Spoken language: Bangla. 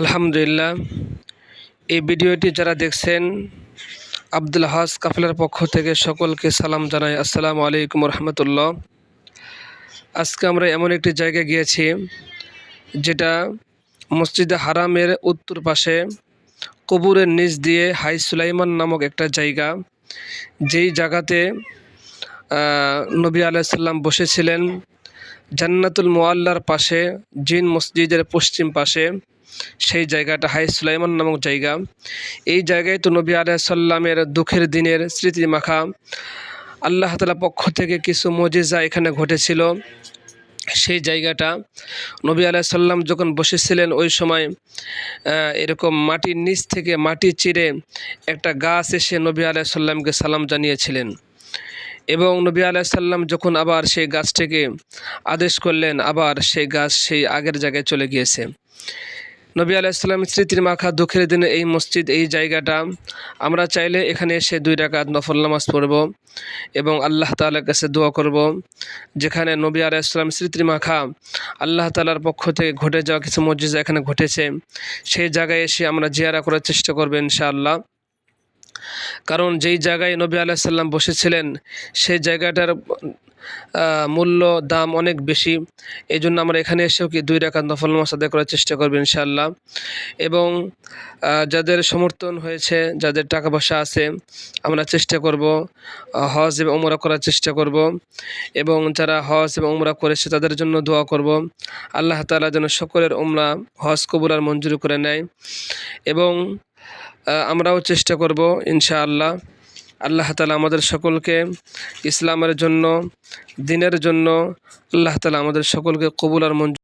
আলহামদুলিল্লাহ। এই ভিডিওটি যারা দেখছেন, আব্দুল হাস কাফেলার পক্ষ থেকে সকলকে সালাম জানাই। আসসালামু আলাইকুম রহমতুল্লাহ আজকে আমরা এমন একটি জায়গায় গিয়েছি, যেটা মসজিদে হারামের উত্তর পাশে কবুরের নিচ দিয়ে হাই সুলাইমান নামক একটা জায়গা। যেই জায়গাতে নবী আলাইসাল্লাম বসেছিলেন জান্নাতুল মোয়াল্লার পাশে, জিন মসজিদের পশ্চিম পাশে। সেই জায়গাটা হাই সুলাইমান নামক জায়গা। এই জায়গায় তো নবী আলাইসাল্লামের দুঃখের দিনের স্মৃতি মাখা আল্লাহ তালা পক্ষ থেকে কিছু মজিজা এখানে ঘটেছিল। সেই জায়গাটা নবী আলাইসাল্লাম যখন বসেছিলেন, ওই সময় এরকম মাটির নিচ থেকে মাটি চিরে একটা গাছ এসে নবী আলাইসাল্লামকে সালাম জানিয়েছিলেন। এবং নবী আলাইসাল্লাম যখন আবার সেই গাছটিকে আদেশ করলেন, আবার সেই গাছ সেই আগের জায়গায় চলে গিয়েছে। নবী আলাইসাল্লাম স্মৃতির মাখা দুঃখের দিনে এই মসজিদ, এই জায়গাটা, আমরা চাইলে এখানে এসে দুই রাকাত নফল নামাজ পড়ব এবং আল্লাহ তালার কাছে দোয়া করব, যেখানে নবী আলাইসাল্লাম স্মৃতির মাখা আল্লাহ তালার পক্ষ থেকে ঘটে যাওয়া কিছু মসজিদ এখানে ঘটেছে। সেই জায়গায় এসে আমরা জিয়ারা করার চেষ্টা করব ইনশাআল্লাহ। কারণ যেই জায়গায় নবী আলাইসাল্লাম বসেছিলেন, সেই জায়গাটার মূল্য, দাম অনেক বেশি। এই জন্য আমরা এখানে এসেও কি দুই রাকাত নফল নামাজ আদায় করার চেষ্টা করব ইনশাআল্লাহ। এবং যাদের সমর্থন হয়েছে, যাদের টাকা পয়সা আছে, আমরা চেষ্টা করব হজ এবং উমরা করার চেষ্টা করব। এবং যারা হজ এবং উমরা করেছে, তাদের জন্য দোয়া করব। আল্লাহ তাআলা যেন সকলের উমরা হজ কবুল আর মঞ্জুর করে নেয়। এবং আমরাও চেষ্টা করব ইনশাআল্লাহ। আল্লাহ তালা আমাদের সকলকে ইসলামের জন্য, দিনের জন্য, আল্লাহ তালা আমাদের সকলকে কবুল আর মঞ্জুর